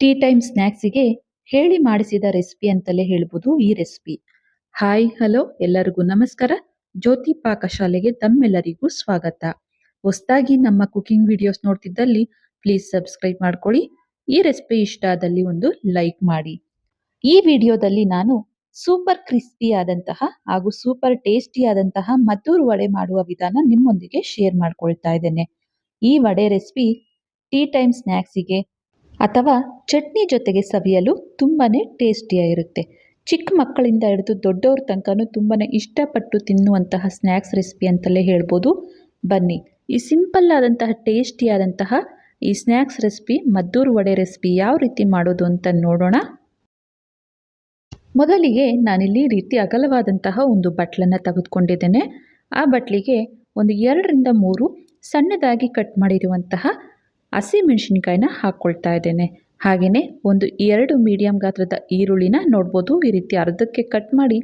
Tea time ಸ್ನ್ಯಾಕ್ಸಿಗೆ ಹೇಳಿ ಮಾಡಿಸಿದ recipe ಅಂತಲೇ ಹೇಳ್ಬೋದು ಈ ರೆಸಿಪಿ ಹಾಯ್ ಹಲೋ ಎಲ್ಲರಿಗೂ ನಮಸ್ಕಾರ. ಜ್ಯೋತಿ ಪಾಕಶಾಲೆಗೆ ತಮ್ಮೆಲ್ಲರಿಗೂ ಸ್ವಾಗತ. ಹೊಸದಾಗಿ ನಮ್ಮ ಕುಕಿಂಗ್ ವಿಡಿಯೋಸ್ ನೋಡ್ತಿದ್ದಲ್ಲಿ ಪ್ಲೀಸ್ ಸಬ್ಸ್ಕ್ರೈಬ್ ಮಾಡ್ಕೊಳ್ಳಿ. ಈ ರೆಸಿಪಿ ಇಷ್ಟ ಆದಲ್ಲಿ ಒಂದು ಲೈಕ್ ಮಾಡಿ. ಈ ವಿಡಿಯೋದಲ್ಲಿ ನಾನು ಸೂಪರ್ ಕ್ರಿಸ್ಪಿ ಆದಂತಹ ಹಾಗೂ ಸೂಪರ್ ಟೇಸ್ಟಿ ಆದಂತಹ ಮದ್ದೂರು ವಡೆ ಮಾಡುವ ವಿಧಾನ ನಿಮ್ಮೊಂದಿಗೆ ಶೇರ್ ಮಾಡ್ಕೊಳ್ತಾ ಇದ್ದೇನೆ. ಈ ವಡೆ ರೆಸಿಪಿ ಟೀ ಟೈಮ್ ಸ್ನ್ಯಾಕ್ಸಿಗೆ ಅಥವಾ ಚಟ್ನಿ ಜೊತೆಗೆ ಸವಿಯಲು ತುಂಬಾ ಟೇಸ್ಟಿಯಾಗಿರುತ್ತೆ ಚಿಕ್ಕ ಮಕ್ಕಳಿಂದ ಹಿಡಿದು ದೊಡ್ಡವ್ರ ತನಕನೂ ತುಂಬಾ ಇಷ್ಟಪಟ್ಟು ತಿನ್ನುವಂತಹ ಸ್ನ್ಯಾಕ್ಸ್ ರೆಸಿಪಿ ಅಂತಲೇ ಹೇಳ್ಬೋದು. ಬನ್ನಿ, ಈ ಸಿಂಪಲ್ ಆದಂತಹ ಟೇಸ್ಟಿಯಾದಂತಹ ಈ snacks recipe, Maddur vada recipe ಯಾವ ರೀತಿ ಮಾಡೋದು ಅಂತ ನೋಡೋಣ. ಮೊದಲಿಗೆ ನಾನಿಲ್ಲಿ ರೀತಿ ಅಗಲವಾದಂತಹ ಒಂದು ಬಟ್ಲನ್ನು ತೆಗೆದುಕೊಂಡಿದ್ದೇನೆ. ಆ ಬಟ್ಲಿಗೆ ಒಂದು ಎರಡರಿಂದ ಮೂರು ಸಣ್ಣದಾಗಿ ಕಟ್ ಮಾಡಿರುವಂತಹ ಹಸಿಮೆಣಸಿನ್ಕಾಯಿನ ಹಾಕ್ಕೊಳ್ತಾ ಇದ್ದೇನೆ. ಹಾಗೆಯೇ ಒಂದು ಎರಡು ಮೀಡಿಯಂ ಗಾತ್ರದ ಈರುಳ್ಳಿನ ನೋಡ್ಬೋದು. ಈ ರೀತಿ ಅರ್ಧಕ್ಕೆ ಕಟ್ ಮಾಡಿ,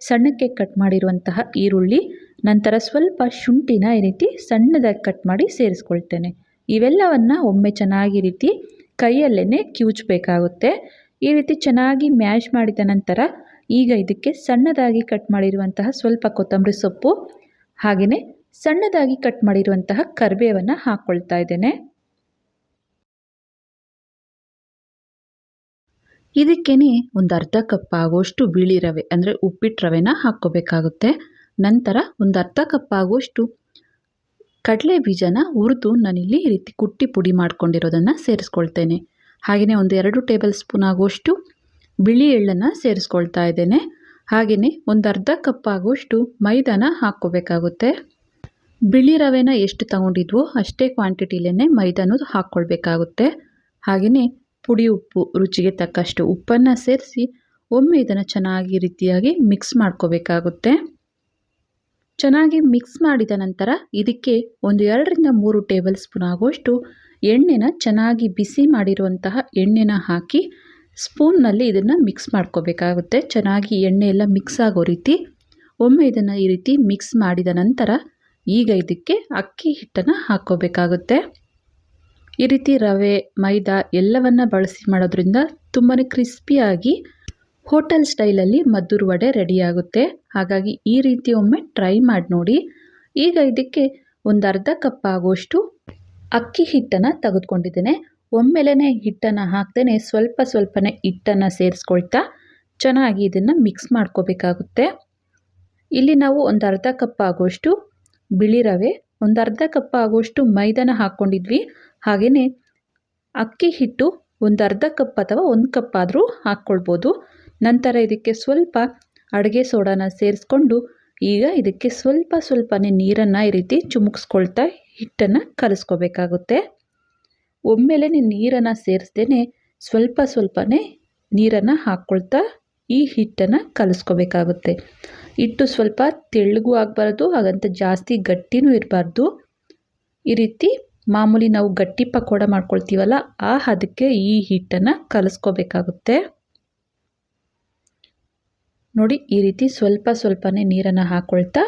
ಸಣ್ಣಕ್ಕೆ ಕಟ್ ಮಾಡಿರುವಂತಹ ಈರುಳ್ಳಿ, ನಂತರ ಸ್ವಲ್ಪ ಶುಂಠಿನ ಈ ರೀತಿ ಸಣ್ಣದಾಗಿ ಕಟ್ ಮಾಡಿ ಸೇರಿಸ್ಕೊಳ್ತೇನೆ. ಇವೆಲ್ಲವನ್ನು ಒಮ್ಮೆ ಚೆನ್ನಾಗಿ ರೀತಿ ಕೈಯಲ್ಲೇ ಕಿವುಚಬೇಕಾಗುತ್ತೆ. ಈ ರೀತಿ ಚೆನ್ನಾಗಿ ಮ್ಯಾಶ್ ಮಾಡಿದ ನಂತರ ಈಗ ಇದಕ್ಕೆ ಸಣ್ಣದಾಗಿ ಕಟ್ ಮಾಡಿರುವಂತಹ ಸ್ವಲ್ಪ ಕೊತ್ತಂಬರಿ ಸೊಪ್ಪು ಹಾಗೆಯೇ ಸಣ್ಣದಾಗಿ ಕಟ್ ಮಾಡಿರುವಂತಹ ಕರಿಬೇವನ್ನು ಹಾಕ್ಕೊಳ್ತಾ ಇದ್ದೇನೆ. ಇದಕ್ಕೇ ಒಂದು ಅರ್ಧ ಕಪ್ ಆಗುವಷ್ಟು ಬಿಳಿ ರವೆ, ಅಂದರೆ ಉಪ್ಪಿಟ್ಟು ರವೆನ ಹಾಕ್ಕೋಬೇಕಾಗುತ್ತೆ. ನಂತರ ಒಂದು ಅರ್ಧ ಕಪ್ ಆಗುವಷ್ಟು ಕಡಲೆ ಬೀಜನ ಹುರಿದು ನಾನಿಲ್ಲಿ ಈ ರೀತಿ ಕುಟ್ಟಿ ಪುಡಿ ಮಾಡ್ಕೊಂಡಿರೋದನ್ನು ಸೇರಿಸ್ಕೊಳ್ತೇನೆ. ಹಾಗೆಯೇ ಒಂದು ಎರಡು ಟೇಬಲ್ ಸ್ಪೂನ್ ಆಗುವಷ್ಟು ಬಿಳಿ ಎಳ್ಳನ್ನು ಸೇರಿಸ್ಕೊಳ್ತಾ ಇದ್ದೇನೆ. ಹಾಗೆಯೇ ಒಂದು ಅರ್ಧ ಕಪ್ ಆಗುವಷ್ಟು ಮೈದಾನ ಹಾಕ್ಕೋಬೇಕಾಗುತ್ತೆ. ಬಿಳಿ ರವೆನ ಎಷ್ಟು ತಗೊಂಡಿದ್ವೋ ಅಷ್ಟೇ ಕ್ವಾಂಟಿಟಿಲೇ ಮೈದಾನು ಹಾಕ್ಕೊಳ್ಬೇಕಾಗುತ್ತೆ. ಹಾಗೆಯೇ ಪುಡಿ ಉಪ್ಪು, ರುಚಿಗೆ ತಕ್ಕಷ್ಟು ಉಪ್ಪನ್ನು ಸೇರಿಸಿ ಒಮ್ಮೆ ಇದನ್ನು ಚೆನ್ನಾಗಿ ರೀತಿಯಾಗಿ ಮಿಕ್ಸ್ ಮಾಡ್ಕೋಬೇಕಾಗುತ್ತೆ. ಚೆನ್ನಾಗಿ ಮಿಕ್ಸ್ ಮಾಡಿದ ನಂತರ ಇದಕ್ಕೆ ಒಂದು ಎರಡರಿಂದ ಮೂರು ಟೇಬಲ್ ಸ್ಪೂನ್ ಆಗುವಷ್ಟು ಎಣ್ಣೆನ ಚೆನ್ನಾಗಿ ಬಿಸಿ ಮಾಡಿರುವಂತಹ ಎಣ್ಣೆನ ಹಾಕಿ ಸ್ಪೂನ್ನಲ್ಲಿ ಇದನ್ನು ಮಿಕ್ಸ್ ಮಾಡ್ಕೋಬೇಕಾಗುತ್ತೆ. ಚೆನ್ನಾಗಿ ಎಣ್ಣೆ ಎಲ್ಲ ಮಿಕ್ಸ್ ಆಗೋ ರೀತಿ ಒಮ್ಮೆ ಇದನ್ನು ಈ ರೀತಿ ಮಿಕ್ಸ್ ಮಾಡಿದ ನಂತರ ಈಗ ಇದಕ್ಕೆ ಅಕ್ಕಿ ಹಿಟ್ಟನ್ನು ಹಾಕ್ಕೋಬೇಕಾಗುತ್ತೆ. ಈ ರೀತಿ ರವೆ, ಮೈದಾ ಎಲ್ಲವನ್ನ ಬಳಸಿ ಮಾಡೋದ್ರಿಂದ ತುಂಬಾ ಕ್ರಿಸ್ಪಿಯಾಗಿ ಹೋಟೆಲ್ ಸ್ಟೈಲಲ್ಲಿ ಮದ್ದೂರು ವಡೆ ರೆಡಿಯಾಗುತ್ತೆ. ಹಾಗಾಗಿ ಈ ರೀತಿ ಒಮ್ಮೆ ಟ್ರೈ ಮಾಡಿ ನೋಡಿ. ಈಗ ಇದಕ್ಕೆ ಒಂದು ಅರ್ಧ ಕಪ್ ಆಗುವಷ್ಟು ಅಕ್ಕಿ ಹಿಟ್ಟನ್ನು ತೆಗೆದುಕೊಂಡಿದ್ದೇನೆ. ಒಮ್ಮೆಲೇ ಹಿಟ್ಟನ್ನು ಹಾಕ್ದೇ ಸ್ವಲ್ಪ ಸ್ವಲ್ಪನೇ ಹಿಟ್ಟನ್ನು ಸೇರಿಸ್ಕೊಳ್ತಾ ಚೆನ್ನಾಗಿ ಇದನ್ನು ಮಿಕ್ಸ್ ಮಾಡ್ಕೋಬೇಕಾಗುತ್ತೆ. ಇಲ್ಲಿ ನಾವು ಒಂದು ಅರ್ಧ ಕಪ್ ಆಗುವಷ್ಟು ಬಿಳಿ ರವೆ, ಒಂದು ಅರ್ಧ ಕಪ್ ಆಗುವಷ್ಟು ಮೈದಾನ ಹಾಕ್ಕೊಂಡಿದ್ವಿ. ಹಾಗೆಯೇ ಅಕ್ಕಿ ಹಿಟ್ಟು ಒಂದು ಅರ್ಧ ಕಪ್ ಅಥವಾ ಒಂದು ಕಪ್ ಆದರೂ ಹಾಕ್ಕೊಳ್ಬೋದು. ನಂತರ ಇದಕ್ಕೆ ಸ್ವಲ್ಪ ಅಡುಗೆ ಸೋಡಾನ ಸೇರಿಸ್ಕೊಂಡು ಈಗ ಇದಕ್ಕೆ ಸ್ವಲ್ಪ ಸ್ವಲ್ಪನೇ ನೀರನ್ನು ಈ ರೀತಿ ಚುಮುಕ್ಸ್ಕೊಳ್ತಾ ಹಿಟ್ಟನ್ನು ಕಲಿಸ್ಕೋಬೇಕಾಗುತ್ತೆ. ಒಮ್ಮೆಲೆ ನೀರನ್ನು ಸೇರಿಸ್ದೇ ಸ್ವಲ್ಪ ಸ್ವಲ್ಪನೇ ನೀರನ್ನು ಹಾಕ್ಕೊಳ್ತಾ ಈ ಹಿಟ್ಟನ್ನು ಕಲಿಸ್ಕೋಬೇಕಾಗುತ್ತೆ. ಹಿಟ್ಟು ಸ್ವಲ್ಪ ತೆಳ್ಳಗೂ ಆಗಬಾರ್ದು, ಹಾಗಂತ ಜಾಸ್ತಿ ಗಟ್ಟಿನೂ ಇರಬಾರ್ದು. ಈ ರೀತಿ ಮಾಮೂಲಿ ನಾವು ಗಟ್ಟಿ ಪಕೋಡ ಮಾಡ್ಕೊಳ್ತೀವಲ್ಲ, ಆ ಹದಕ್ಕೆ ಈ ಹಿಟ್ಟನ್ನು ಕಲಿಸ್ಕೋಬೇಕಾಗುತ್ತೆ. ನೋಡಿ, ಈ ರೀತಿ ಸ್ವಲ್ಪ ಸ್ವಲ್ಪನೇ ನೀರನ್ನು ಹಾಕ್ಕೊಳ್ತಾ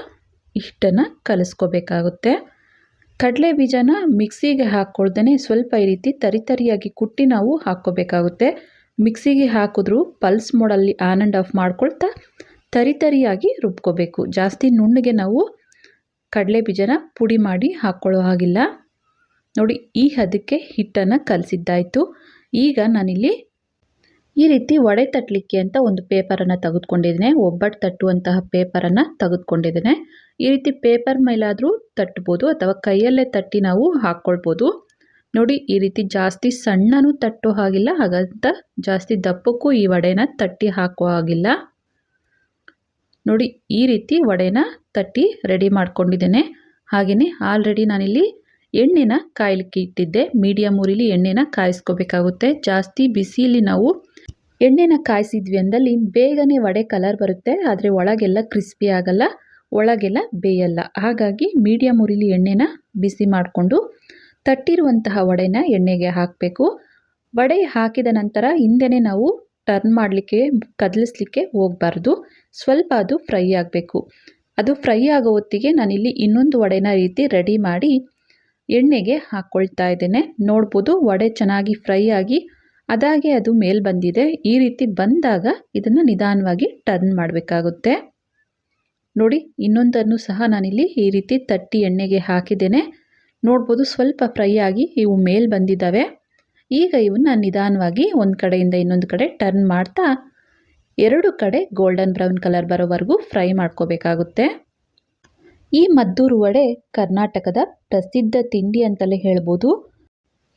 ಹಿಟ್ಟನ್ನು ಕಲಿಸ್ಕೋಬೇಕಾಗುತ್ತೆ. ಕಡಲೆ ಬೀಜನ ಮಿಕ್ಸಿಗೆ ಹಾಕ್ಕೊಳ್ದೇ ಸ್ವಲ್ಪ ಈ ರೀತಿ ತರಿತರಿಯಾಗಿ ಕುಟ್ಟಿ ನಾವು ಹಾಕ್ಕೋಬೇಕಾಗುತ್ತೆ. ಮಿಕ್ಸಿಗೆ ಹಾಕಿದ್ರೂ ಪಲ್ಸ್ ಮೋಡಲ್ಲಿ ಆನ್ ಆ್ಯಂಡ್ ಆಫ್ ಮಾಡ್ಕೊಳ್ತಾ ತರಿತರಿಯಾಗಿ ರುಬ್ಕೋಬೇಕು. ಜಾಸ್ತಿ ನುಣ್ಣಗೆ ನಾವು ಕಡಲೆ ಬೀಜನ ಪುಡಿ ಮಾಡಿ ಹಾಕ್ಕೊಳ್ಳೋ ಹಾಗಿಲ್ಲ. ನೋಡಿ, ಈ ಹದಕ್ಕೆ ಹಿಟ್ಟನ್ನು ಕಲಸಿದ್ದಾಯಿತು. ಈಗ ನಾನಿಲ್ಲಿ ಈ ರೀತಿ ಒಡೆ ತಟ್ಟಲಿಕ್ಕೆ ಅಂತ ಒಂದು ಪೇಪರನ್ನು ತೆಗೆದುಕೊಂಡಿದ್ದೇನೆ. ಒಬ್ಬಟ್ಟು ತಟ್ಟುವಂತಹ ಪೇಪರನ್ನು ತೆಗೆದುಕೊಂಡಿದ್ದೇನೆ. ಈ ರೀತಿ ಪೇಪರ್ ಮೇಲಾದರೂ ತಟ್ಬೋದು ಅಥವಾ ಕೈಯಲ್ಲೇ ತಟ್ಟಿ ನಾವು ಹಾಕ್ಕೊಳ್ಬೋದು. ನೋಡಿ, ಈ ರೀತಿ ಜಾಸ್ತಿ ಸಣ್ಣನೂ ತಟ್ಟೋ ಹಾಗಿಲ್ಲ, ಹಾಗಂತ ಜಾಸ್ತಿ ದಪ್ಪಕ್ಕೂ ಈ ವಡೆನ ತಟ್ಟಿ ಹಾಕೋ ಹಾಗಿಲ್ಲ. ನೋಡಿ, ಈ ರೀತಿ ವಡೆನ ತಟ್ಟಿ ರೆಡಿ ಮಾಡ್ಕೊಂಡಿದ್ದೇನೆ. ಹಾಗೆಯೇ ಆಲ್ರೆಡಿ ನಾನಿಲ್ಲಿ ಎಣ್ಣೆನ ಕಾಯಲಿಕ್ಕೆ ಇಟ್ಟಿದ್ದೆ. ಮೀಡಿಯಮ್ ಉರಿಲಿ ಎಣ್ಣೆನ ಕಾಯಿಸ್ಕೋಬೇಕಾಗುತ್ತೆ. ಜಾಸ್ತಿ ಬಿಸಿಲಿ ನಾವು ಎಣ್ಣೆನ ಕಾಯಿಸಿದ್ವಿ ಅಂದಲ್ಲಿ ಬೇಗನೆ ವಡೆ ಕಲರ್ ಬರುತ್ತೆ. ಆದರೆ ಒಳಗೆಲ್ಲ ಕ್ರಿಸ್ಪಿ ಆಗಲ್ಲ, ಒಳಗೆಲ್ಲ ಬೇಯಲ್ಲ. ಹಾಗಾಗಿ ಮೀಡಿಯಮ್ ಉರಿಲಿ ಎಣ್ಣೆನ ಬಿಸಿ ಮಾಡಿಕೊಂಡು ತಟ್ಟಿರುವಂತಹ ವಡೆನ ಎಣ್ಣೆಗೆ ಹಾಕಬೇಕು. ವಡೆ ಹಾಕಿದ ನಂತರ ಹಿಂದೆನೇ ನಾವು ಟರ್ನ್ ಮಾಡಲಿಕ್ಕೆ, ಕದಲಿಸ್ಲಿಕ್ಕೆ ಹೋಗಬಾರ್ದು. ಸ್ವಲ್ಪ ಅದು ಫ್ರೈ ಆಗಬೇಕು. ಅದು ಫ್ರೈ ಆಗೋ ಹೊತ್ತಿಗೆ ನಾನಿಲ್ಲಿ ಇನ್ನೊಂದು ವಡೆನ ರೀತಿ ರೆಡಿ ಮಾಡಿ ಎಣ್ಣೆಗೆ ಹಾಕ್ಕೊಳ್ತಾ ಇದ್ದೇನೆ. ನೋಡ್ಬೋದು ವಡೆ ಚೆನ್ನಾಗಿ ಫ್ರೈ ಆಗಿ ಅದಾಗೆ ಅದು ಮೇಲ್ ಬಂದಿದೆ. ಈ ರೀತಿ ಬಂದಾಗ ಇದನ್ನು ನಿಧಾನವಾಗಿ ಟರ್ನ್ ಮಾಡಬೇಕಾಗುತ್ತೆ. ನೋಡಿ, ಇನ್ನೊಂದನ್ನು ಸಹ ನಾನಿಲ್ಲಿ ಈ ರೀತಿ ತಟ್ಟಿ ಎಣ್ಣೆಗೆ ಹಾಕಿದ್ದೇನೆ. ನೋಡ್ಬೋದು ಸ್ವಲ್ಪ ಫ್ರೈ ಆಗಿ ಇವು ಮೇಲ್ ಬಂದಿದ್ದಾವೆ. ಈಗ ಇವನ್ನ ನಿಧಾನವಾಗಿ ಒಂದು ಕಡೆಯಿಂದ ಇನ್ನೊಂದು ಕಡೆ ಟರ್ನ್ ಮಾಡ್ತಾ ಎರಡು ಕಡೆ ಗೋಲ್ಡನ್ ಬ್ರೌನ್ ಕಲರ್ ಬರೋವರೆಗೂ ಫ್ರೈ ಮಾಡ್ಕೋಬೇಕಾಗುತ್ತೆ. ಈ ಮದ್ದೂರು ವಡೆ ಕರ್ನಾಟಕದ ಪ್ರಸಿದ್ಧ ತಿಂಡಿ ಅಂತಲೇ ಹೇಳ್ಬೋದು.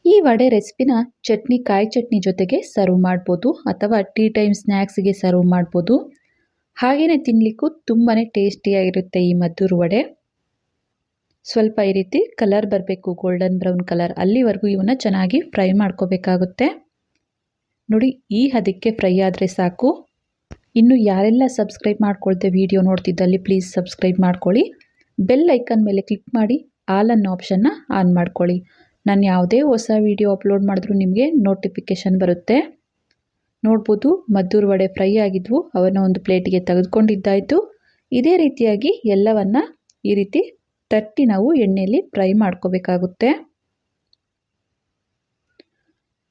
ಈ ವಡೆ ರೆಸಿಪಿನ ಚಟ್ನಿ, ಕಾಯಿ ಚಟ್ನಿ ಜೊತೆಗೆ ಸರ್ವ್ ಮಾಡ್ಬೋದು ಅಥವಾ ಟೀ ಟೈಮ್ ಸ್ನ್ಯಾಕ್ಸ್ಗೆ ಸರ್ವ್ ಮಾಡ್ಬೋದು. ಹಾಗೆಯೇ ತಿನ್ನಲಿಕ್ಕೂ ತುಂಬಾ ಟೇಸ್ಟಿಯಾಗಿರುತ್ತೆ ಈ ಮದ್ದೂರು ವಡೆ. ಸ್ವಲ್ಪ ಈ ರೀತಿ ಕಲರ್ ಬರಬೇಕು ಗೋಲ್ಡನ್ ಬ್ರೌನ್ ಕಲರ್ ಅಲ್ಲಿವರೆಗೂ ಇವನ್ನ ಚೆನ್ನಾಗಿ ಫ್ರೈ ಮಾಡ್ಕೋಬೇಕಾಗುತ್ತೆ. ನೋಡಿ, ಈ ಹದಕ್ಕೆ ಫ್ರೈ ಆದರೆ ಸಾಕು. ಇನ್ನು ಯಾರೆಲ್ಲ ಸಬ್ಸ್ಕ್ರೈಬ್ ಮಾಡ್ಕೊಳ್ತೆ ವಿಡಿಯೋ ನೋಡ್ತಿದ್ದಲ್ಲಿ ಪ್ಲೀಸ್ ಸಬ್ಸ್ಕ್ರೈಬ್ ಮಾಡ್ಕೊಳ್ಳಿ. ಬೆಲ್ ಐಕನ್ ಮೇಲೆ ಕ್ಲಿಕ್ ಮಾಡಿ ಆಲ್ ಅನ್ನೋ ಆಪ್ಷನ್ನ ಆನ್ ಮಾಡ್ಕೊಳ್ಳಿ. ನಾನು ಯಾವುದೇ ಹೊಸ ವಿಡಿಯೋ ಅಪ್ಲೋಡ್ ಮಾಡಿದ್ರೂ ನಿಮಗೆ ನೋಟಿಫಿಕೇಷನ್ ಬರುತ್ತೆ. ನೋಡ್ಬೋದು, ಮದ್ದೂರು ವಡೆ ಫ್ರೈ ಆಗಿದ್ವು, ಅವನ್ನ ಒಂದು ಪ್ಲೇಟಿಗೆ ತೆಗೆದುಕೊಂಡಿದ್ದಾಯಿತು. ಇದೇ ರೀತಿಯಾಗಿ ಎಲ್ಲವನ್ನ ಈ ರೀತಿ ತಟ್ಟಿ ನಾವು ಎಣ್ಣೆಯಲ್ಲಿ ಫ್ರೈ ಮಾಡ್ಕೋಬೇಕಾಗುತ್ತೆ.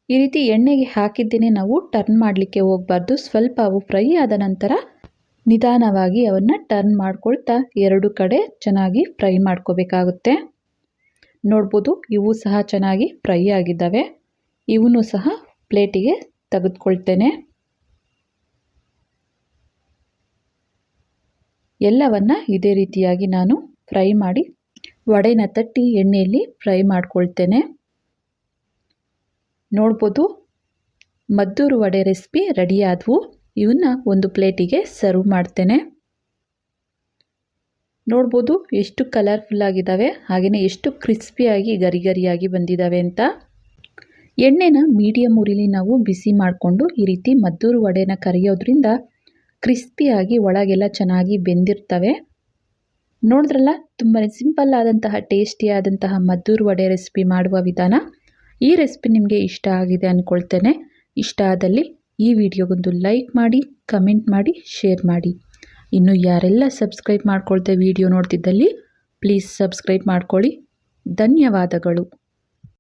ಈ ರೀತಿ ಎಣ್ಣೆಗೆ ಹಾಕಿದ್ದೇನೆ ನಾವು, ಟರ್ನ್ ಮಾಡಲಿಕ್ಕೆ ಹೋಗಬಾರ್ದು. ಸ್ವಲ್ಪ ಅವು ಫ್ರೈ ಆದ ನಂತರ ನಿಧಾನವಾಗಿ ಅವನ್ನು ಟರ್ನ್ ಮಾಡ್ಕೊಳ್ತಾ ಎರಡು ಕಡೆ ಚೆನ್ನಾಗಿ ಫ್ರೈ ಮಾಡ್ಕೋಬೇಕಾಗುತ್ತೆ. ನೋಡ್ಬೋದು ಇವು ಸಹ ಚೆನ್ನಾಗಿ ಫ್ರೈ ಆಗಿದ್ದಾವೆ. ಇವನ್ನೂ ಸಹ ಪ್ಲೇಟಿಗೆ ತೆಗೆದುಕೊಳ್ತೇನೆ. ಎಲ್ಲವನ್ನು ಇದೇ ರೀತಿಯಾಗಿ ನಾನು ಫ್ರೈ ಮಾಡಿ ವಡೆನ ತಟ್ಟಿ ಎಣ್ಣೆಯಲ್ಲಿ ಫ್ರೈ ಮಾಡ್ಕೊಳ್ತೇನೆ. ನೋಡ್ಬೋದು ಮದ್ದೂರು ವಡೆ ರೆಸಿಪಿ ರೆಡಿಯಾದವು ಇವನ್ನ ಒಂದು ಪ್ಲೇಟಿಗೆ ಸರ್ವ್ ಮಾಡ್ತೇನೆ. ನೋಡ್ಬೋದು ಎಷ್ಟು ಕಲರ್ಫುಲ್ ಆಗಿದ್ದಾವೆ ಹಾಗೆಯೇ ಎಷ್ಟು ಕ್ರಿಸ್ಪಿಯಾಗಿ ಗರಿ ಗರಿಯಾಗಿ ಬಂದಿದ್ದಾವೆ ಅಂತ. ಎಣ್ಣೆನ ಮೀಡಿಯಮ್ ಉರಿಲಿ ನಾವು ಬಿಸಿ ಮಾಡಿಕೊಂಡು ಈ ರೀತಿ ಮದ್ದೂರು ವಡೆನ ಕರಿಯೋದ್ರಿಂದ ಕ್ರಿಸ್ಪಿಯಾಗಿ ಒಳಗೆಲ್ಲ ಚೆನ್ನಾಗಿ ಬೆಂದಿರ್ತವೆ. ನೋಡಿದ್ರಲ್ಲ ತುಂಬಾ ಸಿಂಪಲ್ ಆದಂತಹ ಟೇಸ್ಟಿಯಾದಂತಹ ಮದ್ದೂರು ವಡೆ ರೆಸಿಪಿ ಮಾಡುವ ವಿಧಾನ. ಈ ರೆಸಿಪಿ ನಿಮಗೆ ಇಷ್ಟ ಆಗಿದೆ ಅಂದ್ಕೊಳ್ತೇನೆ ಇಷ್ಟ ಆದಲ್ಲಿ ಈ ವಿಡಿಯೋಗೊಂದು ಲೈಕ್ ಮಾಡಿ, ಕಮೆಂಟ್ ಮಾಡಿ, ಶೇರ್ ಮಾಡಿ. ಇನ್ನು ಯಾರೆಲ್ಲ ಸಬ್ಸ್ಕ್ರೈಬ್ ಮಾಡ್ಕೊಳ್ತೆ ವಿಡಿಯೋ ನೋಡ್ತಿದ್ದಲ್ಲಿ, ಪ್ಲೀಸ್ ಸಬ್ಸ್ಕ್ರೈಬ್ ಮಾಡ್ಕೊಳ್ಳಿ. ಧನ್ಯವಾದಗಳು.